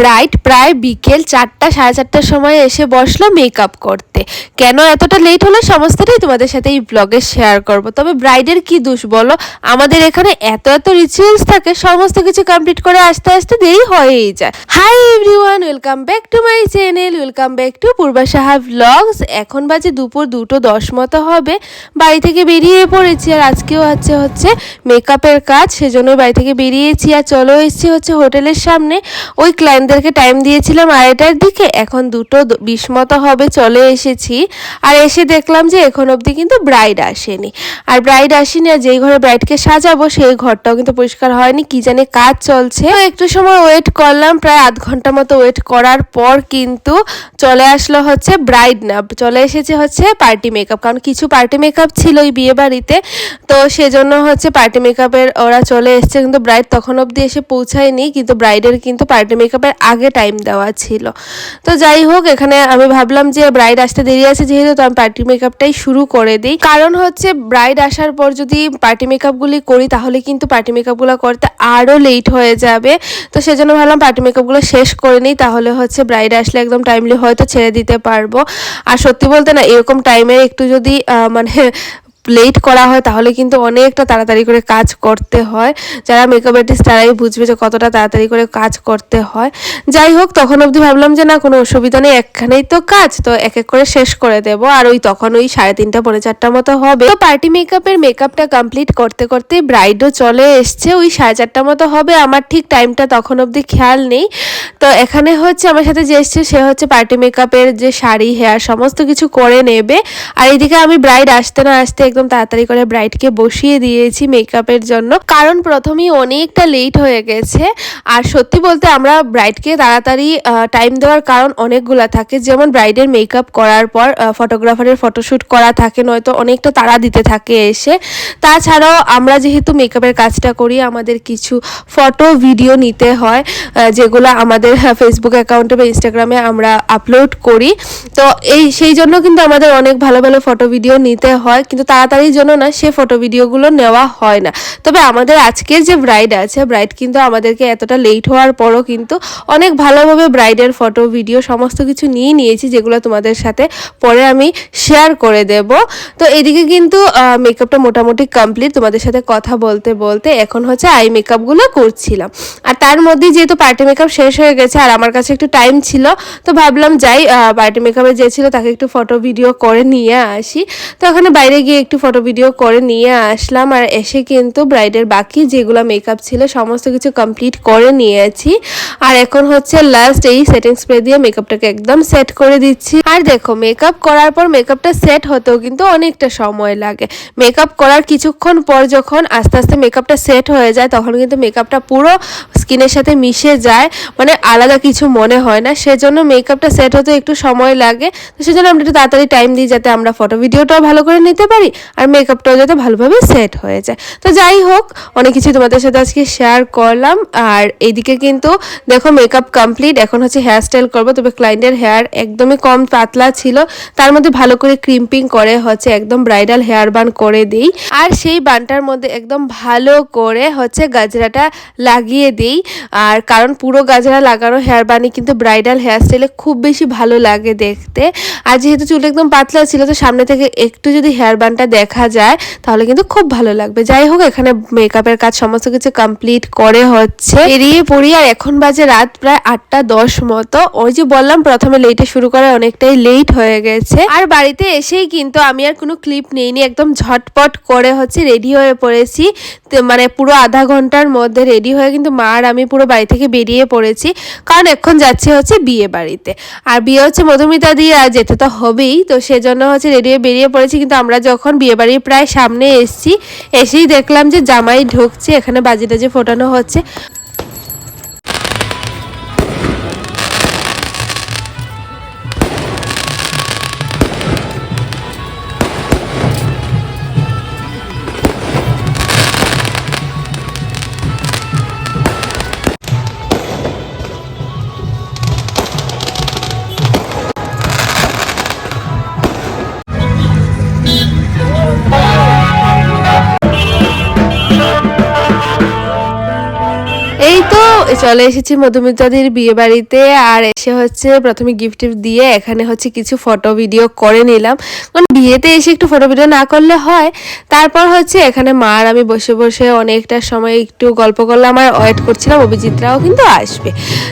Bright প্রায় বিকেল চারটা, সাড়ে চারটার সময় এসে বসল মেকআপ করতে। কেন এতটা লেট হলো সমস্তটাই তোমাদের সাথে এই ব্লগে শেয়ার করব। তবে ব্রাইডের কি দোষ বলো? আমাদের এখানে এত এত রিচুয়ালস থাকে, সমস্ত কিছু কমপ্লিট করে আসতে আসতে দেরি হয়েই যায়। Hi everyone welcome back to my channel welcome back to Purba Saha blogs এখন বাজে দুপুর দুটো দশ মতো হবে, বাড়ি থেকে বেরিয়ে পড়েছি আর আজকেও আছে হচ্ছে মেকআপের কাজ, সেজন্য বাড়ি থেকে বেরিয়েছি আর চলো এসেছি হচ্ছে হোটেলের সামনে। ওই ক্লায়েন্টদেরকে টাইম দিয়েছিলাম আড়াইটার দিকে এখন দুটো দ- বিশ মতো হবে, চলে এসেছি। আর এসে দেখলাম যে এখন অবধি কিন্তু ব্রাইড আসেনি। আর ব্রাইড আসেনি আর যেই ঘরে ব্রাইডকে সাজাবো, সেই ঘরটাও কিন্তু পরিষ্কার হয়নি। কি জানে কাজ চলছে। একটু সময় ওয়েট করলাম, প্রায় আধ ঘণ্টা মতো ওয়েট করার পর কিন্তু চলে আসলো হচ্ছে ব্রাইড না চলে এসেছে হচ্ছে পার্টি মেকআপ কারণ কিছু পার্টি মেকআপ ছিল ওই বিয়ে বাড়িতে তো সেজন্য হচ্ছে পার্টি মেকআপের ওরা চলে এসছে, কিন্তু ব্রাইড তখন অবধি এসে পৌঁছায়নি। কিন্তু ব্রাইডের কিন্তু পার্টি মেকআপের আগে টাইম দেওয়া ছিল। তো যাই হোক, এখানে আমি ভাবলাম যে ব্রাইড আসতে দেরি আছে যেহেতু, তো আমি পার্টি মেকআপটাই শুরু করে দিই। কারণ হচ্ছে ব্রাইড আসার পর যদি পার্টি মেকআপগুলি করি, তাহলে কিন্তু পার্টি মেকআপগুলো করতে আরও লেট হয়ে যাবে। তো সেজন্য ভাবলাম পার্টি মেকআপগুলো শেষ করে নিই, তাহলে হচ্ছে ব্রাইড আসলে একদম টাইমলি হয়তো ছেড়ে দিতে পারব। আর সত্যি বলতে না, এরকম টাইমে একটু যদি মানে লেট করা হয়, তাহলে কিন্তু অনেকটা তাড়াতাড়ি করে কাজ করতে হয়। যারা মেকআপ আর্টিস্ট তারাই বুঝবে যে কতটা তাড়াতাড়ি করে কাজ করতে হয়। যাই হোক, তখন অবধি ভাবলাম যে না, কোনো অসুবিধা নেই, একখানেই তো কাজ, তো এক এক করে শেষ করে দেব। আর ওই তখন ওই সাড়ে তিনটা, পৌনে চারটা মতো হবে। তো পার্টি মেকআপের মেকআপটা কমপ্লিট করতে করতে ব্রাইডও চলে এসছে, ওই সাড়ে চারটা মতো হবে। আমার ঠিক টাইমটা তখন অবধি খেয়াল নেই। তো এখানে হচ্ছে আমার সাথে যে এসছে, সে হচ্ছে পার্টি মেকআপের যে শাড়ি হেয়ার সমস্ত কিছু করে নেবে। আর এদিকে আমি ব্রাইড আসতে না আসতে একদম তাড়াতাড়ি করে ব্রাইডকে বসিয়ে দিয়েছি মেকআপের জন্য। কারণ প্রথমেই অনেকটা লেট হয়ে গেছে। আর সত্যি বলতে আমরা ব্রাইডকে তাড়াতাড়ি টাইম দেওয়ার কারণ অনেকগুলা থাকে। যেমন ব্রাইডের মেকআপ করার পর ফটোগ্রাফারের ফটোশ্যুট করা থাকে, নয়তো অনেকটা তাড়া দিতে থাকে এসে। তাছাড়াও আমরা যেহেতু মেকআপের কাজটা করি, আমাদের কিছু ফটো ভিডিও নিতে হয় যেগুলো আমাদের ফেসবুক অ্যাকাউন্টে বা ইনস্টাগ্রামে আমরা আপলোড করি। তো এই, সেই জন্য কিন্তু আমাদের অনেক ভালো ভালো ফটো ভিডিও নিতে হয়। কিন্তু তাড়াতাড়ির জন্য না সে ফটো ভিডিওগুলো নেওয়া হয় না। তবে আমাদের আজকের যে ব্রাইড আছে ব্রাইড কিন্তু আমাদেরকে এতটা লেট হওয়ার পরও কিন্তু অনেক ভালোভাবে ব্রাইডের ফটো ভিডিও সমস্ত কিছু নিয়ে নিয়েছি, যেগুলো তোমাদের সাথে পরে আমি শেয়ার করে দেব। তো এদিকে কিন্তু মেকআপটা মোটামুটি কমপ্লিট তোমাদের সাথে কথা বলতে বলতে এখন হচ্ছে আই মেকআপগুলো করছিলাম। আর তার মধ্যে যেহেতু পার্টি মেকআপ শেষ হয়ে গেছে, আর আমার কাছে একটু টাইম ছিল, তো ভাবলাম যাই পার্টি মেকআপে যে ছিল তাকে একটু ফটো ভিডিও করে নিয়ে আসি। তো ওখানে বাইরে গিয়ে একটু ফটো ভিডিও করে নিয়ে আসলাম আর এসে কিন্তু ব্রাইডের বাকি যেগুলো মেকআপ ছিল সমস্ত কিছু কমপ্লিট করে নিয়েছি। আর এখন হচ্ছে লাস্ট এই সেটিং স্প্রে দিয়ে মেকআপটাকে একদম সেট করে দিচ্ছি। আর দেখো মেকআপ করার পর মেকআপটা সেট হতেও কিন্তু অনেকটা সময় লাগে। মেকআপ করার কিছুক্ষণ পর যখন আস্তে আস্তে মেকআপটা সেট হয়ে যায়, তখন কিন্তু মেকআপটা পুরো স্কিনের সাথে মিশে যায়। মানে আলাদা কিছু মনে হয় না। সেজন্য মেকআপটা সেট হতে একটু সময় লাগে। তো সেজন্য আমরা একটু তাড়াতাড়ি টাইম দিই যাতে আমরা ফটো ভিডিওটাও ভালো করে নিতে পারি। আর মেকআপটাও যাতে ভালোভাবে সেট হয়ে যায়। তো যাই হোক, অনেক কিছু তোমাদের সাথে আজকে শেয়ার করলাম। আর এইদিকে কিন্তু দেখো মেকআপ কমপ্লিট এখন হচ্ছে হেয়ার স্টাইল করব। তবে ক্লায়েন্টের হেয়ার একদমই কম পাতলা ছিল। তার মধ্যে ভালো করে ক্রিম্পিং করে হচ্ছে একদম ব্রাইডাল হেয়ার বান করে দিই। আর সেই বানটার মধ্যে একদম ভালো করে হচ্ছে গাজরাটা লাগিয়ে দিই। আর কারণ পুরো গাজরা লাগানো হেয়ার বানি কিন্তু ব্রাইডাল হেয়ার স্টাইলে খুব বেশি ভালো লাগে দেখতে। আর যেহেতু চুল একদম পাতলা ছিল, তো সামনে থেকে একটু যদি হেয়ার বানটা দেখা যায়, তাহলে কিন্তু খুব ভালো লাগবে। যাই হোক, এখানে মেকআপের কাজ সমস্ত কিছু কমপ্লিট করে হচ্ছে। এড়িয়ে পড়ি, আর এখন বাজে রাত প্রায় আটটা দশ মতো। ওই যে বললাম, প্রথমে লেটে শুরু করে অনেকটাই লেট হয়ে গেছে। আর বাড়িতে এসেই কিন্তু আমি আর কোনো ক্লিপ নেইনি, একদম ঝটপট করে হচ্ছে রেডি হয়ে পড়েছি। মানে পুরো আধা ঘণ্টার মধ্যে রেডি হয়ে কিন্তু মা আর আমি পুরো বাড়ি থেকে বেরিয়ে পড়েছি। কারণ এখন যাচ্ছে হচ্ছে বিয়ে বাড়িতে। আর বিয়ে হচ্ছে মধুমিতা দিয়ে আর যেতে তো হবেই। তো সেজন্য হচ্ছে রেডি হয়ে বেরিয়ে পড়েছি। কিন্তু আমরা যখন বিয়ে বাড়ির প্রায় সামনে এসছি। এসেই দেখলাম যে জামাই ঢুকছে, এখানে বাজি টাজি ফোটানো হচ্ছে। চলে এসেছি মধুমিতাদির বিয়ে বাড়িতে আর এসে হচ্ছে প্রথমে গিফট দিয়ে এখানে হচ্ছে কিছু ফটো ভিডিও করে নিলাম। কারণ বিয়েতে এসে একটু ফটো ভিডিও না করলে হয়। তারপর হচ্ছে এখানে মা আর আমি বসে বসে অনেকটা সময় একটু গল্প করলাম আর ওয়েট করছিলাম, অভিজিৎরাও কিন্তু আসবে।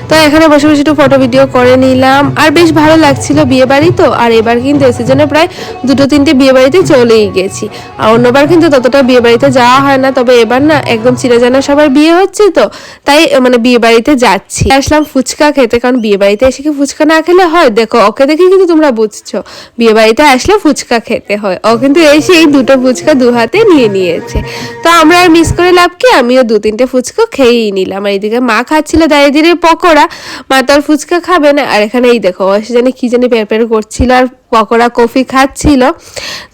তো এখানে বসে বসে একটু ফটো ভিডিও করে নিলাম। আর বেশ ভালো লাগছিল বিয়ে বাড়ি তো। আর এবার কিন্তু এ সিজনে প্রায় দুটো তিনটে বিয়ে বাড়িতে চলেই গেছি। আর অন্যবার কিন্তু ততটা বিয়ে বাড়িতে যাওয়া হয় না। তবে এবার না একদম চিরাজানা সবার বিয়ে হচ্ছে তো। তাই মানে বিয়ে বাড়িতে যাচ্ছি আসলাম ফুচকা খেতে কারণ বিয়ে বাড়িতে এসে কি ফুচকা না খেলে হয়? দেখো ওকে দেখে কিন্তু তোমরা বুঝছ। বিয়ে বাড়িতে আসলে ফুচকা খেতে হয়। ও কিন্তু এসে এই দুটো ফুচকা দু হাতে নিয়ে নিয়েছে। তো আমরা আর মিস করে লাভ কি? আমিও দু তিনটে ফুচকা খেয়েই নিলাম। আর এইদিকে মা খাচ্ছিল দাঁড়িয়ে দাঁড়িয়ে পকোড়া। মা তো আর ফুচকা খাবে না। আর এখানে এই দেখো এসে জানি কি জানি পেপার করছিল আর পকোড়া কফি খাচ্ছিল।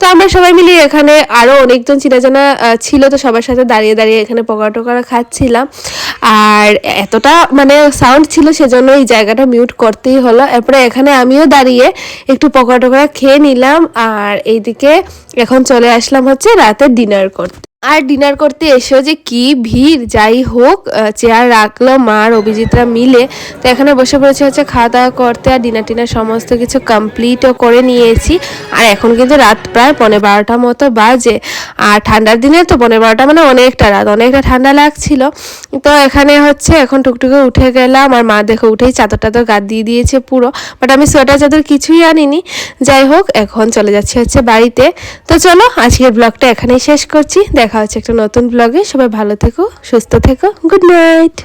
তো আমরা সবাই মিলে এখানে আরও অনেকজন চিনাজানা আহ, ছিল। তো সবার সাথে দাঁড়িয়ে দাঁড়িয়ে এখানে পকোড়া টকোড়া খাচ্ছিলাম। আর এতটা মানে সাউন্ড ছিল সেজন্য এই জায়গাটা মিউট করতেই হলো। এরপরে এখানে আমিও দাঁড়িয়ে একটু পকোড়া টকোড়া খেয়ে নিলাম আর এইদিকে এখন চলে আসলাম হচ্ছে রাতে ডিনার করতে। আর ডিনার করতে এসেও যে কি ভিড়, যাই হোক চেয়ার রাখল মা আর অভিজিৎরা মিলে। তো এখানে বসে পড়েছে হচ্ছে খাওয়া দাওয়া করতে আর ডিনার টিনার সমস্ত কিছু কমপ্লিটও করে নিয়েছি। আর এখন কিন্তু রাত প্রায় পনেরো বারোটা মতো বাজে। আর ঠান্ডার দিনে তো পনেরো বারোটা মানে অনেকটা রাত, অনেকটা ঠান্ডা লাগছিল। তো এখানে হচ্ছে এখন টুকটুকে উঠে গেলাম। আর মা দেখো উঠেই চাদর টাদর গাদ দিয়ে দিয়েছে পুরো। বাট আমি সোয়েটার চাদর কিছুই আনিনি। যাই হোক, এখন চলে যাচ্ছি হচ্ছে বাড়িতে। তো চলো, আজকের ব্লগটা এখানেই শেষ করছি। দেখা হচ্ছে একটা নতুন ব্লগে সবাই ভালো থেকো সুস্থ থেকো। Good night